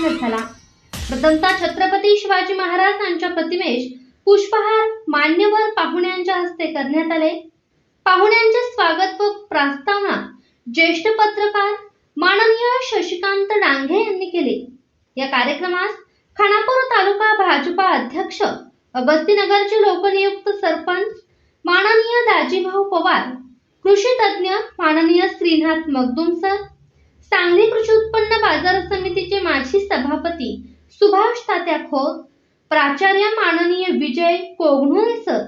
सोहळा झाला. प्रथमता छत्रपती शिवाजी महाराज यांच्या प्रतिमेस पुष्पहार मान्यवर पाहुण्यांच्या हस्ते करण्यात आले. पाहुण्यांचे स्वागत व प्रास्तावना ज्येष्ठ पत्रकार माननीय शशिकांत डांगे यांनी केले. या कार्यक्रमास खानापूर तालुका भाजपा अध्यक्ष अगस्तीनगरचे लोकनियुक्त सरपंच माननीय दाजीभाऊ पवार कृषी तज्ज्ञ माननीय श्रीनाथ मगदुम सर सांगली कृषी उत्पन्न बाजार समितीचे माजी सभापती सुभाष तात्या खोत प्राचार्य माननीय विजय कोगणुळे सर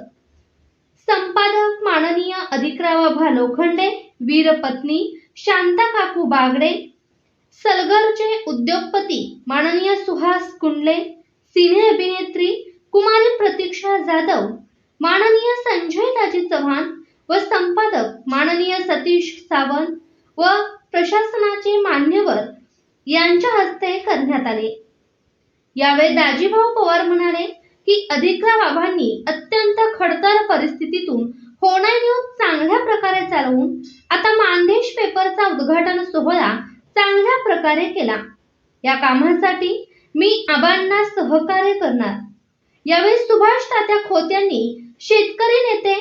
संपादक माननीय अधिकरावाभा लोखंडे वीरपत्नी शांता काकू बागडे सलगरचे उद्योगपती माननीय सुहास कुंडले सिने अभिनेत्री कुमारी प्रतीक्षा जाधव माननीय संजय दाजी चव्हाण व संपादक माननीय सतीश सावंत व प्रशासनाचे मान्यवर यांच्या हस्ते करण्यात आले. यावेळी दाजीभाऊ पवार म्हणाले की अधिकरा बाबांनी अत्यंत खडतर परिस्थितीतून होणार न्यूज चांगल्या प्रकारे चालवून आता मानदेश पेपरचा उद्घाटन सोहळा चांगल्या प्रकारे केला. या कामासाठी मी आबांना सहकार्य करणार. यावेळी सुभाष तात्या खोत यांनी शेतकरी नेते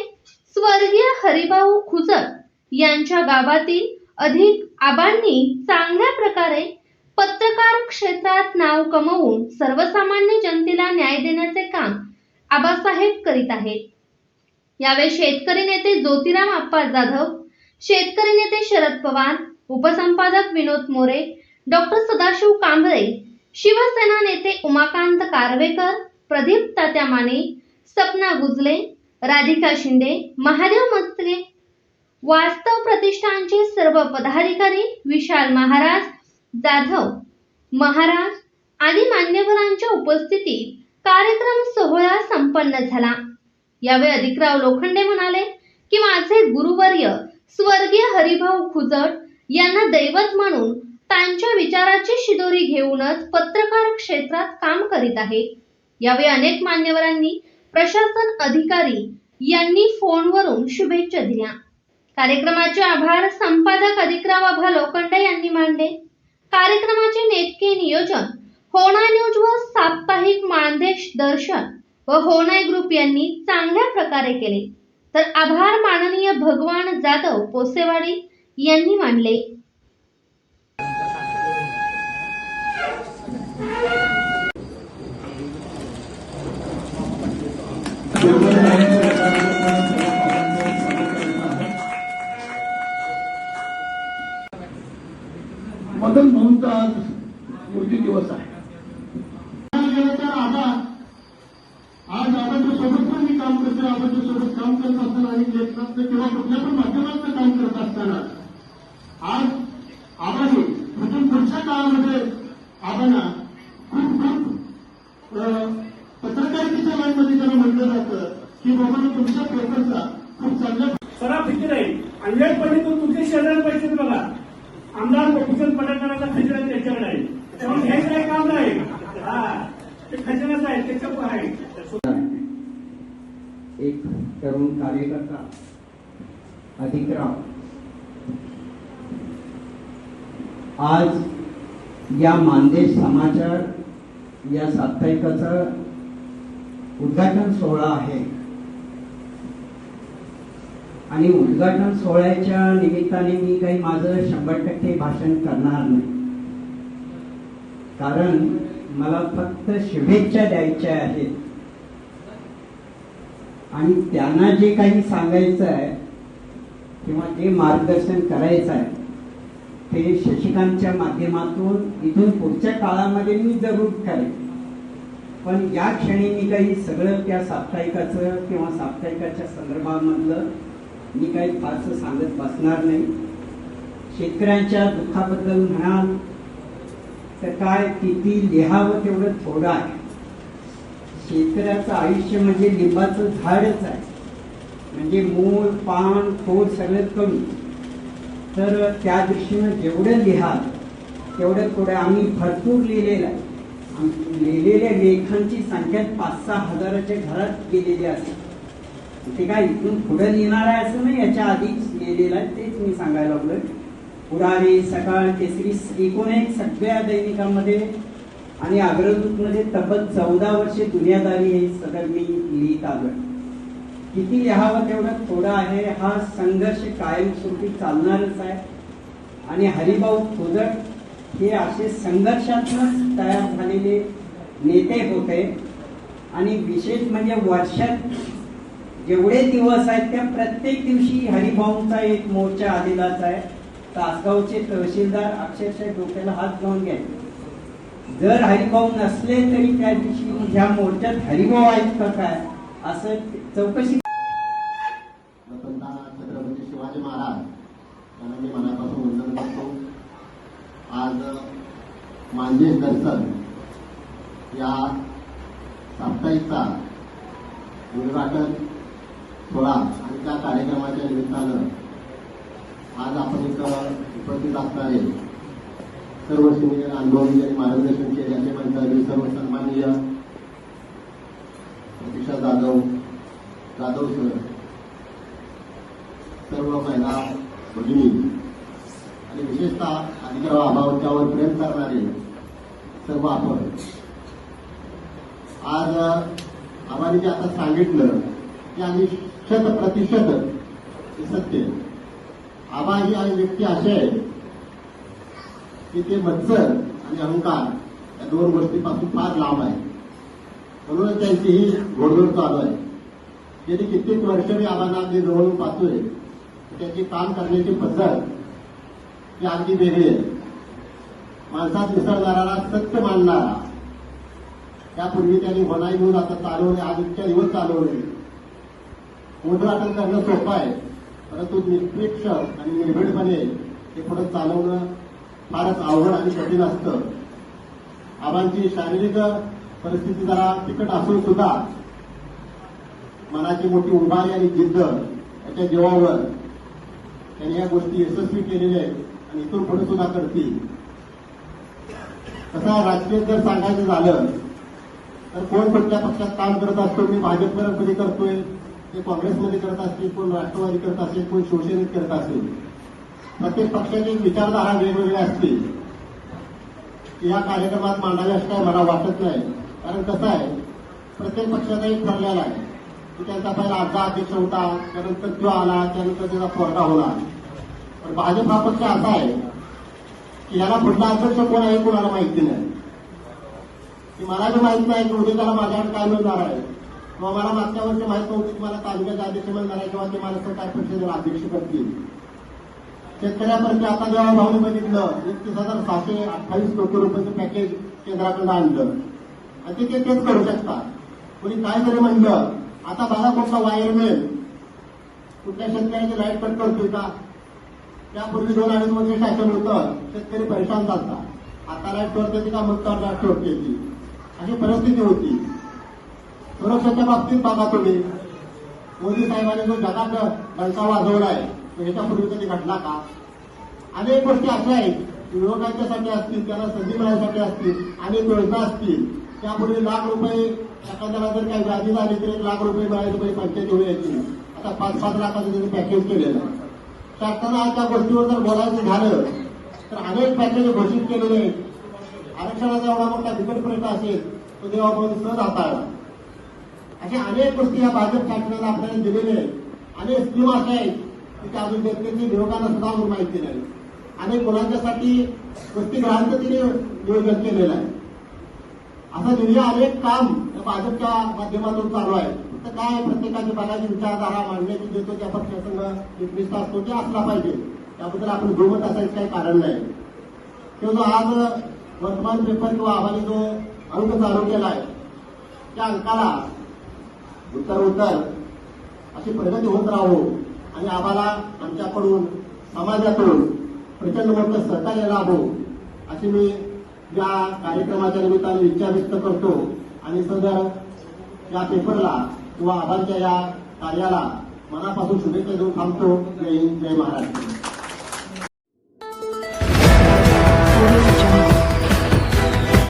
स्वर्गीय हरिभाऊ खुजर यांच्या गावातील अधिक आबांनी चांगल्या प्रकारे पत्रकार क्षेत्रात नाव कमवून सर्वसामान्य जनतेला न्याय देण्याचे काम आबासाहेब करीत आहेत. यावेळी शेतकरी नेते ज्योतिराम आप्पा जाधव शेतकरी नेते शरद पवार उपसंपादक विनोद मोरे डॉक्टर सदाशिव कांबळे शिवसेना नेते उमाकांत कारवेकर प्रदीप तात्या माने सपना गुजले राधिका शिंदे महादेव मस्त्रे वास्तव प्रतिष्ठानचे सर्व पदाधिकारी विशाल महाराज जाधव महाराज आदी मान्यवरांच्या उपस्थितीत कार्यक्रम सोहळा संपन्न झाला. यावेळी अधिकराव लोखंडे म्हणाले की माझे गुरुवर्य स्वर्गीय हरिभाऊ खुजट यांना दैवत म्हणून त्यांच्या विचाराची शिदोरी घेऊनच पत्रकार क्षेत्रात काम करीत आहे. यावेळी अनेक मान्यवरांनी प्रशासन अधिकारी यांनी फोनवरून शुभेच्छा दिल्या. कार्यक्रमाचे आभार संपादक अधिकराव आभा लोखंडे यांनी मानले कार्यक्रमाचे नेटके नियोजन होना न्यूज व साप्ताहिक मानदेश दर्शन व होणाय ग्रुप यांनी चांगल्या प्रकारे केले. तर आभार माननीय भगवान जाधव पोसेवाडी यांनी मानले. You. काम करत असताना आज आबाने इथून पुढच्या काळामध्ये आबांना खूप खूप पत्रकारितेच्या लाईनमध्ये त्याला म्हटलं जातं की बाबा तुमच्या पेपरचा खूप चांगल्या सराव किती राहील अंजय पंडित तुमचे शेजारी पैसे बघा आमदार गोपीचंद पडळकरांचा खजिना त्यांच्याकडे आहे. त्यामुळे हे काही काम नाही. हा ते खजिनाच आहे त्याच्या आहे. एक तरुण कार्यकर्ता अधिकराव आज या मानदेश समाचार या साप्ताहिकाचा उद्घाटन सोहळा आहे. आणि उद्घाटन सोहळ्याच्या निमित्ताने मी काही माझं शंभर टक्के भाषण करणार नाही. कारण मला फक्त शुभेच्छा द्यायच्या आहेत. आणि त्यांना जे काही सांगायचं आहे किंवा जे मार्गदर्शन करायचं आहे ते शशिकांतच्या माध्यमातून इथून पुढच्या काळामध्ये मी जरूर करेन. पण या क्षणी मी काही सगळं त्या साप्ताहिकाचं किंवा साप्ताहिकाच्या संदर्भामधलं मी काही फारसं सांगत बसणार नाही. शेतकऱ्यांच्या दुःखाबद्दल म्हणाल तर काय किती लिहावं तेवढं थोडं आहे. शेतकऱ्याचं आयुष्य म्हणजे लिंबाचं झाडच आहे. म्हणजे मूळ पान खोड सगळं कमी. तर त्या दृष्टीनं जेवढं लिहाल तेवढं थोडं आम्ही भरपूर लिहिलेलं आहे. लिहिलेल्या लेखांची संख्या पाच सहा हजाराच्या घरात गेलेली असते ते काय इथून पुढे लिहिणार आहे असं नाही याच्या आधीच लिहिलेलं आहे तेच मी सांगायला लागलोय. पुरारी सकाळ केसरी एकूण एक सगळ्या दैनिकांमध्ये आणि अग्रदूतमध्ये तब्बल चौदा वर्षे दुनियादारी हे सगळं मी लिहित आलोय. किती लिहावं तेवढं थोडं आहे. हा संघर्ष कायमस्वरूपी चालणारच आहे. आणि हरिभाऊ खोदट हे असे संघर्षातूनच तयार झालेले नेते होते. आणि विशेष म्हणजे वर्षात जेवढे दिवस आहेत त्या प्रत्येक दिवशी हरिभाऊंचा एक मोर्चा आलेलाच आहे. तासगावचे तहसीलदार अक्षरशः डोक्याला हात लावून घ्यायचे जर हरिभाऊ नसले तरी त्या दिवशी ह्या मोर्चात हरिभाऊ आहेत का काय? असं चौकशी छत्रपती शिवाजी महाराज यांना मी मनापासून वंदन करतो. आज मांजे दर्शन या साप्ताहिकचा उद्घाटन सोहळा आणि त्या कार्यक्रमाच्या निमित्तानं आज आपण इथं उपस्थित असणारे सर्व सिनियर अनुभवी आणि मार्गदर्शन केले असे सर्व सन्माननीय विशाल जाधव जाधव सर सर्व महिला भगिनी आणि विशेषतः अधिकार अभावाच्यावर प्रेम करणारे सर्व आपण. आज आम्हाला जे आता सांगितलं की आम्ही शत प्रतिशत हे सत्य आबा ही आणि व्यक्ती असे आहे की ते मत्सर आणि अहंकार या दोन गोष्टीपासून फार लांब आहे म्हणूनच त्यांची ही घोडदौड चालू आहे. गेली कित्येक वर्ष मी आम्हाला जे जवळून पाहतोय. त्याची काम करण्याची पद्धत ही अगदी वेगळी आहे. माणसात मिसळणारा सत्य मानणारा त्यापूर्वी त्यांनी मनाई घेऊन आता चालवले आज इतक्या दिवस चालवले उद्घाटन करणं सोपं आहे. परंतु निष्पेक्ष आणि निर्भीडपणे ते पुढे चालवणं फारच अवघड आणि कठीण असतं. आबांची शारीरिक परिस्थिती जरा तिकट असून सुद्धा मनाची मोठी उभारी आणि जिद्द याच्या जीवावर त्यांनी या गोष्टी यशस्वी केलेल्या आहेत आणि इथून पुढे सुद्धा करतील. कसं राजकीय जर सांगायचं झालं तर कोण कुठल्या पक्षात काम करत असतो मी भाजपमध्ये करतोय ते काँग्रेसमध्ये करत असतील कोण राष्ट्रवादी करत असेल कोण शिवसेनेत करत असेल. प्रत्येक पक्षाची विचारधारा वेगवेगळ्या असतील या कार्यक्रमात मांडाव्या असं काय मला वाटत नाही. कारण कसं आहे प्रत्येक पक्षाचा एक ठरलेला आहे. की त्यांचा पहिला आजचा अध्यक्ष होता त्यानंतर तो आला त्यानंतर त्याचा फोरडा होणार. पण भाजप हा पक्ष असा आहे की याला पुढला अध्यक्ष कोण आहे कोणाला माहिती नाही. की मला बी माहीत नाही की उद्या त्याला माझ्यावर काय मिळणार आहे. किंवा मला मागच्या वर्षी माहीत नव्हतं की मला तालुक्याचा अध्यक्ष मिळणार आहे किंवा ते मला सरकार पक्षाचे अध्यक्ष करतील. शेतकऱ्यापर्यंत आता जेव्हा भाऊने बघितलं एकतीस हजार सहाशे अठ्ठावीस कोटी रुपयाचं पॅकेज केंद्राकडे आणलं. आणि ते तेच करू शकतात. कोणी काय जरी म्हणलं आता बघा वायर मिळेल? कुठल्या शेतकऱ्याची लाइट कट करतोय का? त्यापूर्वी दोन अडीच वर्ष शासन होतं शेतकरी परेशान चालतात आता लाइट सोडते का मग लाइट सोडते ती अशी परिस्थिती होती. सुरक्षेच्या बाबतीत बघा तुम्ही. मोदी साहेबांनी जो जगात डंका वाजवलाय तो ह्याच्यापूर्वी कधी घडला का? अनेक गोष्टी अशा आहेत युवकांच्यासाठी असतील त्यांना संधी मिळण्यासाठी असतील अनेक योजना असतील. त्यापूर्वी लाख रुपये एखाद्याला जर काही व्याधी झाली तर एक लाख रुपये मिळाले रुपये पंचायती यायची. आता पाच पाच लाखाचं त्यांनी पॅकेज केलेलं आहे. शासनानं आज त्या गोष्टीवर जर बोलायचं झालं तर अनेक पॅकेज घोषित केलेले आहेत. आरक्षणाचा एवढा मोठा बिकट प्रश्न असेल तो देवाभाऊ सहज हाताळला अशा अनेक गोष्टी या भाजप शासनाला आपल्याला दिलेल्या आहेत. अनेक स्कीम अशा आहेत की त्या अजून जनतेची विरोधाला सुद्धा माहिती नाही अनेक मुलांच्यासाठी वसतिगृहांचं तिने नियोजन केलेलं आहे. असं दुनिया अनेक काम भाजपच्या माध्यमातून चालू आहे. तर काय प्रत्येकाची बघायची विचारधारा मांडण्याची देतो त्या पक्षासंघ एकनिष्ठ असतो ते असला पाहिजे. त्याबद्दल आपण दुमत असायचं काही कारण नाही. तो जो आज वर्तमान पेपर किंवा आम्हाला जो अंक चालू केला आहे त्या अंकाला उत्तर उत्तर अशी प्रगती होत राहो. आणि आम्हाला आमच्याकडून समाजाकडून प्रचंड मोठं सहकार्य लाभो अशी मी या कार्यक्रमाच्या निमित्ताने इच्छा व्यक्त करतो. आणि सदर या पेपरला किंवा आबांच्या या कार्याला मनापासून शुभेच्छा देऊन थांबतो. जय हिंद जय महाराष्ट्र.